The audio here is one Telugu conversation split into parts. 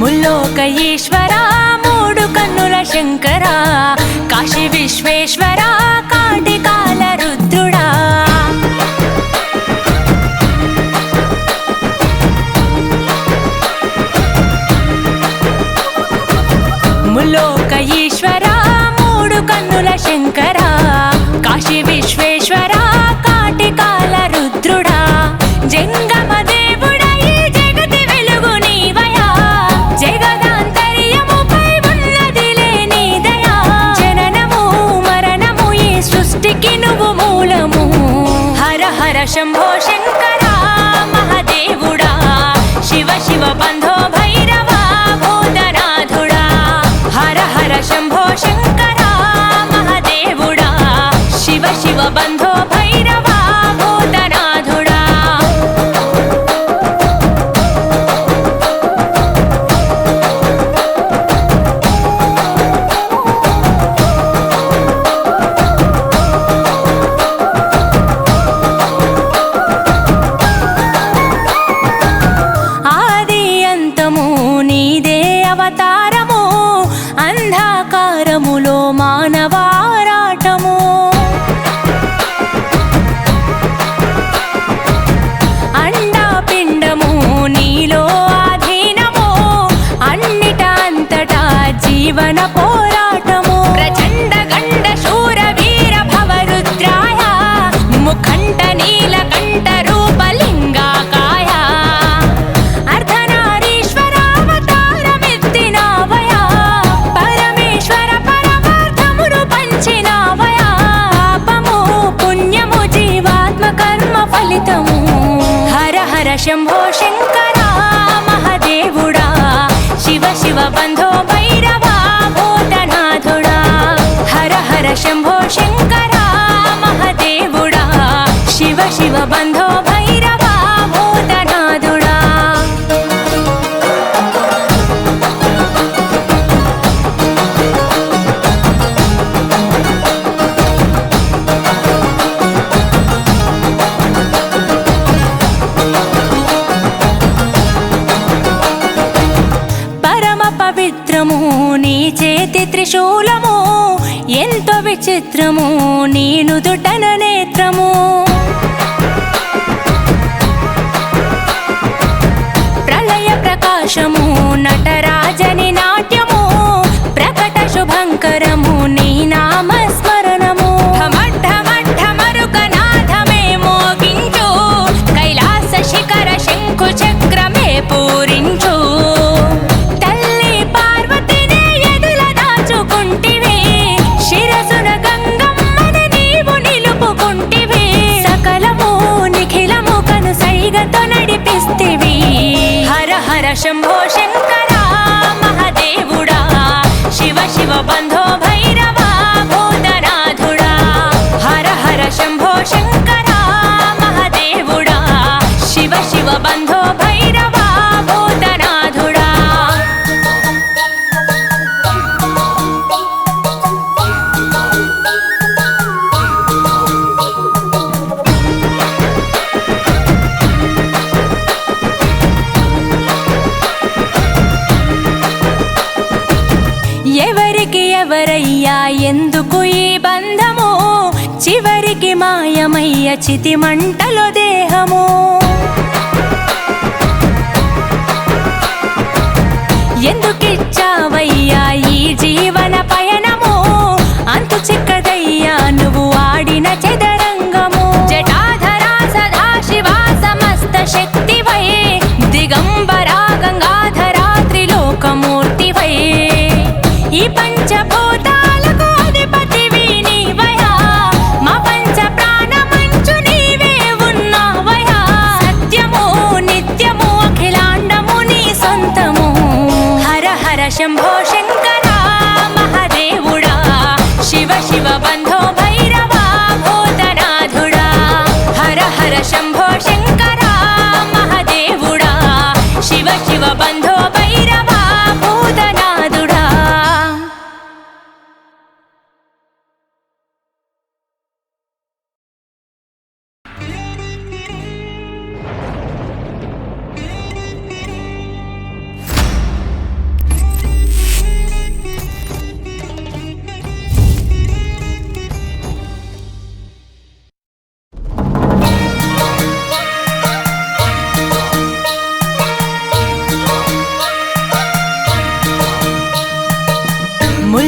ముల్లోక ఈశ్వర మూడు కన్నుల శంకరా. Kashi Visweswara కాటిక I am Shambho చేతి త్రిశూలము ఎంతో విచిత్రము నేను దుడ్డన నేత్రము. ప్రళయ ప్రకాశము నటరాజని నాట్యము ప్రకట శుభంకర TV. మాయమయ్య చితి మంటలో దేహము. ఎందు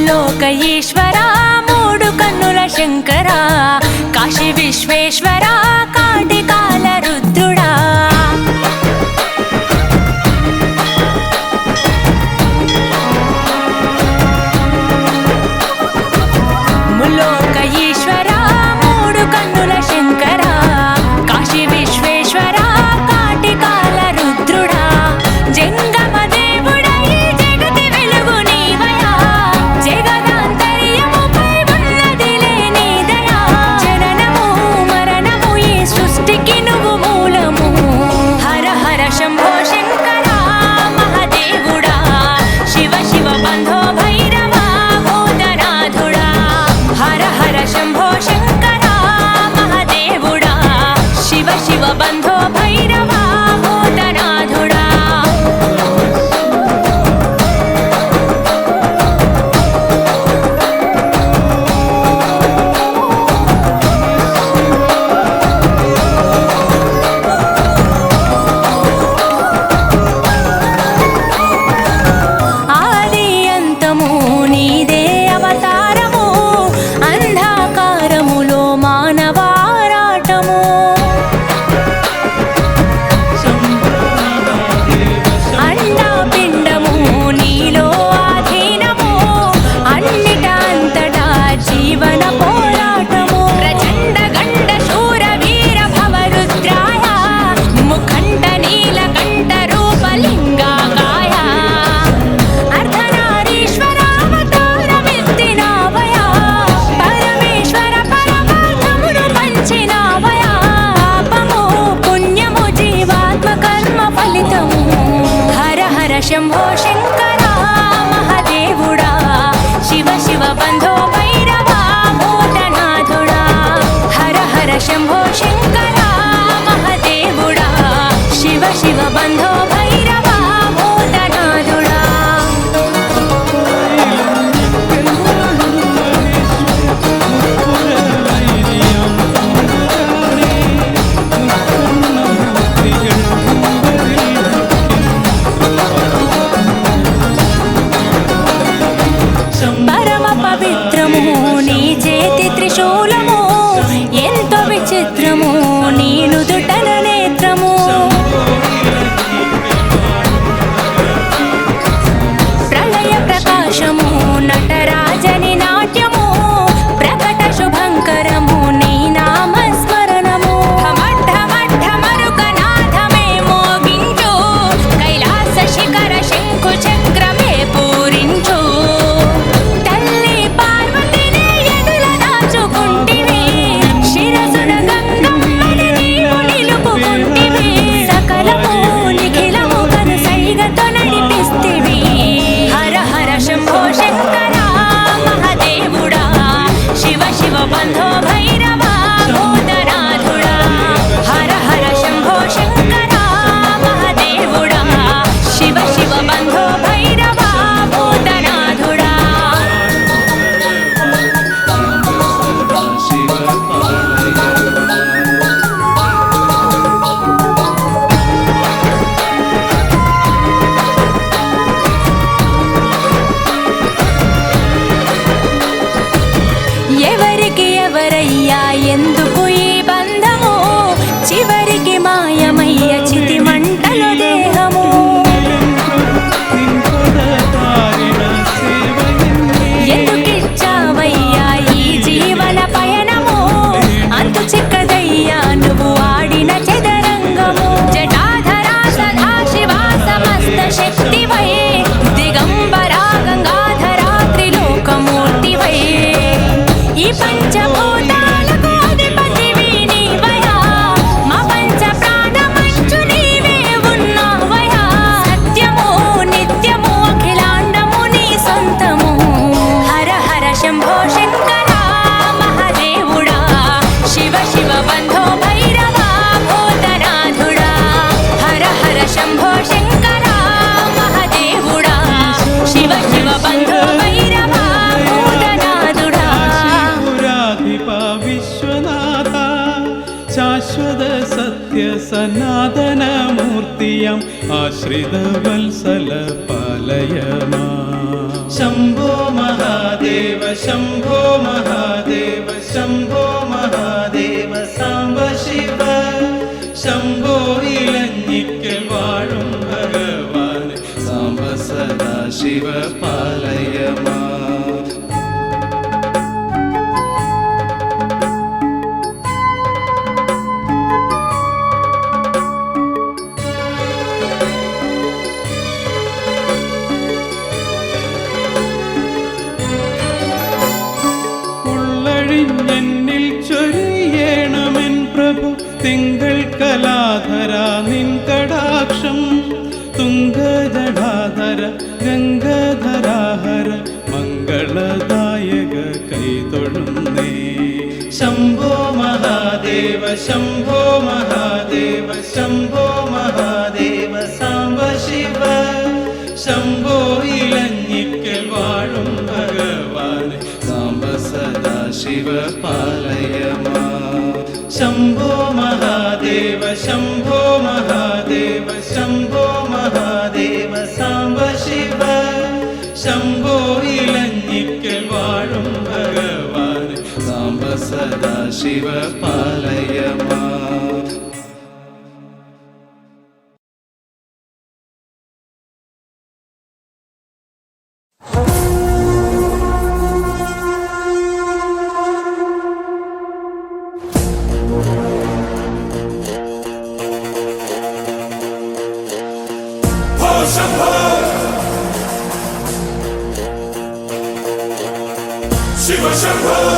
త్రిలోక ఈశ్వర మూడు కన్నుల శంక శంభో శంకరా మహదేవుడా. శివ శివ బంధో భైరవా భూతనాథుడా. హర హర శంభో శంకరా మహదేవుడా. శివ శివ బంధో Jump ആശ്രിതവത്സല പാലയമാ ശംഭോ മഹാദേവ ശംഭോ മഹാദേവ ശംഭോ മഹാദേവ സാംബ ശിവ. ശംഭോ ഇലഞ്ഞിക്കൽ വാഴും ഭഗവാൻ സാംബ സദാ ശിവ പാ ഉള്ളഴിഞ്ഞെന്നിൽ ചൊരിയണമെൻ പ്രഭു. തിങ്കൾ കലാധര നിൻ കടാക്ഷം. തുങ്കജടാധര ഗംഗധരാഹര മംഗളദായക കൈതൊഴുന്നേ ശംഭോ മഹാദേവ ശംഭോ മഹാദേവ ശംഭോ മഹാദേവ സാംബ ശിവ ശംഭോ ഇലഞ്ഞിക്കൽ വാഴും शिवपालयमा शम्भो महादेव शम्भो महादेव शम्भो महादेव साम्ब शिव शम्भो इलञ्जिक्कल् वाळुं भगवान् साम्ब सदा शिवपालयमा road.